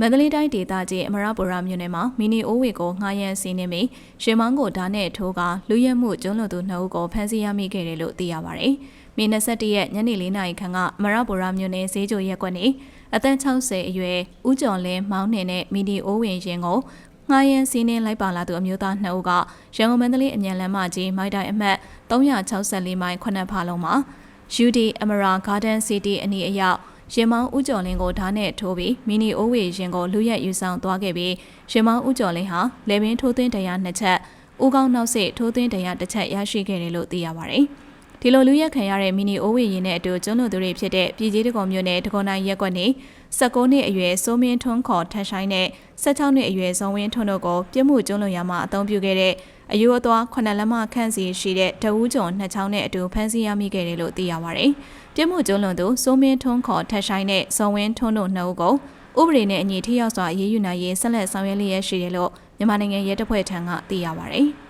မန္တလေးတိုင်းဒေသကြီးအမရပူရမြို့နယ်မှာမီနီအိုးဝေကိုငှားရမ်းစီးနေပြီးရွှေမောင်းကိုဓာတ်နဲ့ထိုးကလူရဲမှုကျွန်းလွန်သူနှစ်ဦးကိုဖမ်းဆီးရမိခဲ့တယ်လို့သိရပါဗျ။မေ21ရက်ညနေ4နာရီခန့်ကအမရပူရမြို့နယ်ဈေးချိုရက်ကွက်နေအသက်60အရွယ်ဦးကျော်လင်းမောင်းနှင်နဲ့မီနီအိုးဝင်ရင်ကိုငှားရမ်းစီးနှင်းလိုက်ပါလာသူအမျိုးသား2ဦးကရန်ကုန်မန္တလေးအမြန်လမ်းမကြီးမိုက်တိုင်အမှတ်364မိုင်ခုနှစ်ဖာလုံးမှာ UD Amara Garden City အနီးအရောက် ရင်မောင်းဦးကျော်လင်းကိုဓာတ်နဲ့ထိုးပြီးမီနီအိုးဝေရင်ကိုလူရက်ယူဆောင်သွားခဲ့ပြီးရင်မောင်းဦးကျော်လင်းဟာလေပင်ထိုးသွင်းတရားနှစ်ချက်ဦးကောင်းနောက်စိထိုးသွင်းတရားတစ်ချက်ရရှိခဲ့တယ်လို့သိရပါတယ်။ ဒီလိုလူရက်ခံရတဲ့မီနီအိုးဝေရင်နဲ့အတူကျွန်းလူသူတွေဖြစ်တဲ့ပြည်ကြီးတကောမြို့နယ်တကောနိုင်ရက်ကွက်နေ19နှစ်အရွယ်စိုးမင်းထွန်းခေါ်ထန်ဆိုင်နဲ့16နှစ်အရွယ်ဇုံဝင်းထွန်းတို့ကိုပြစ်မှုကျွန်းလွန်ရမှာအသုံးပြုခဲ့တဲ့အယူအသွွားခုနှစ်လက်မခန့်စီရှိတဲ့တဝူးကျော်နှစ်ချောင်းနဲ့အတူဖမ်းဆီးရမိခဲ့တယ်လို့သိရပါဗျ။ပြစ်မှုကျွန်းလွန်သူစိုးမင်းထွန်းခေါ်ထက်ဆိုင်နဲ့ဇုံဝင်းထွန်းတို့နှစ်ဦးကိုဥပဒေနဲ့အညီထိရောက်စွာအေးအေးယူနိုင်ရေးဆက်လက်ဆောင်ရွက်လျက်ရှိတယ်လို့မြန်မာနိုင်ငံရဲတပ်ဖွဲ့ထံကသိရပါဗျ။